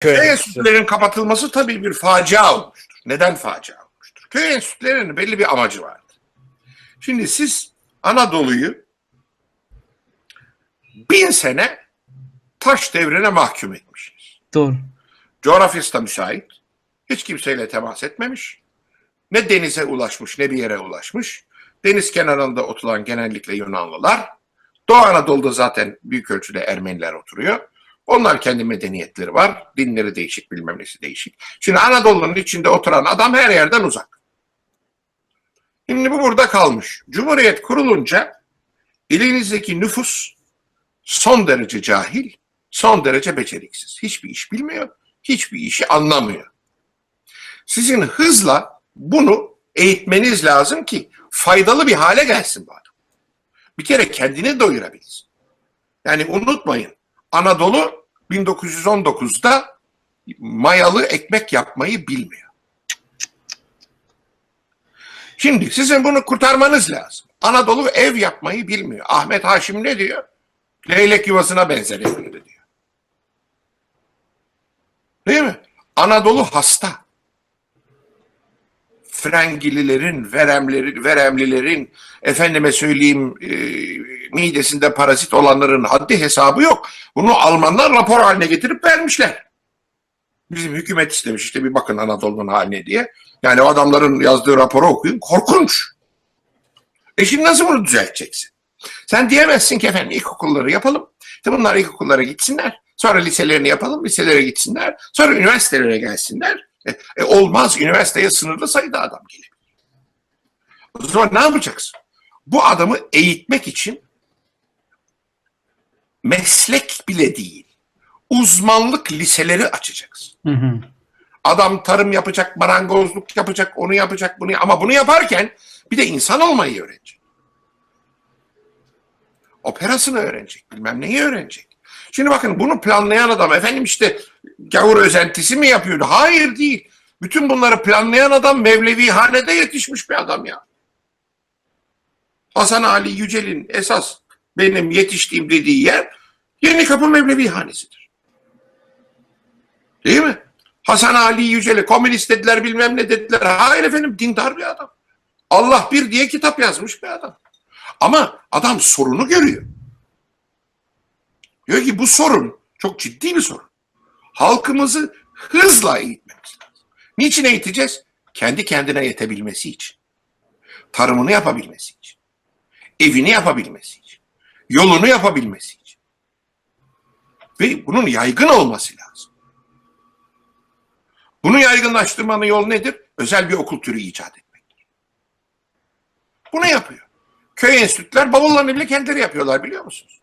Köy enstitülerinin kapatılması tabii bir facia olmuştur. Neden facia olmuştur? Köy enstitülerinin belli bir amacı vardı. Şimdi siz Anadolu'yu bin sene taş devrine mahkum etmişsiniz. Doğru. Coğrafyası da müsait. Hiç kimseyle temas etmemiş. Ne denize ulaşmış ne bir yere ulaşmış. Deniz kenarında oturan genellikle Yunanlılar. Doğu Anadolu'da zaten büyük ölçüde Ermeniler oturuyor. Onlar kendi medeniyetleri var. Dinleri değişik bilmem nesi değişik. Şimdi Anadolu'nun içinde oturan adam her yerden uzak. Şimdi bu burada kalmış. Cumhuriyet kurulunca elinizdeki nüfus son derece cahil, son derece beceriksiz. Hiçbir iş bilmiyor, hiçbir işi anlamıyor. Sizin hızla bunu eğitmeniz lazım ki faydalı bir hale gelsin bu adam. Bir kere kendini doyurabilsin. Yani unutmayın Anadolu 1919'da mayalı ekmek yapmayı bilmiyor. Şimdi sizin bunu kurtarmanız lazım. Anadolu ev yapmayı bilmiyor. Ahmet Haşim ne diyor? Leylek yuvasına benzer evinde diyor. Değil mi? Anadolu hasta. Frengililerin, veremlerin, veremlilerin, efendime söyleyeyim e, midesinde parazit olanların haddi hesabı yok. Bunu Almanlar rapor haline getirip vermişler. Bizim hükümet istemiş işte bir bakın Anadolu'nun haline diye. Yani o adamların yazdığı raporu okuyun. Korkunç. E şimdi nasıl bunu düzelteceksin? Sen diyemezsin ki efendim ilkokulları yapalım. İşte bunlar ilkokullara gitsinler. Sonra liselerini yapalım, liselere gitsinler. Sonra üniversitelere gelsinler. E, e, olmaz, üniversiteye sınırlı sayıda adam gelebilir. O zaman ne yapacaksın? Bu adamı eğitmek için meslek bile değil, uzmanlık liseleri açacaksın. Hı hı. Adam tarım yapacak, marangozluk yapacak, onu yapacak, bunu ama bunu yaparken bir de insan olmayı öğrenecek. Operasını öğrenecek, bilmem neyi öğrenecek. Şimdi bakın bunu planlayan adam efendim işte gavur özentisi mi yapıyordu? Hayır değil. Bütün bunları planlayan adam Mevlevi hanede yetişmiş bir adam ya. Hasan Ali Yücel'in esas benim yetiştiğim dediği yer Yeni Kapı Mevlevi hanesidir. Değil mi? Hasan Ali Yücel'e komünist dediler bilmem ne dediler. Hayır efendim dindar bir adam. Allah bir diye kitap yazmış bir adam. Ama adam sorunu görüyor. Diyor ki bu sorun çok ciddi bir sorun. Halkımızı hızla eğitmemiz lazım. Niçin eğiteceğiz? Kendi kendine yetebilmesi için. Tarımını yapabilmesi için. Evini yapabilmesi için. Yolunu yapabilmesi için. Ve bunun yaygın olması lazım. Bunu yaygınlaştırmanın yolu nedir? Özel bir okul türü icat etmektir. Bunu yapıyor. Köy enstitüler bavullarını bile kendileri yapıyorlar biliyor musunuz?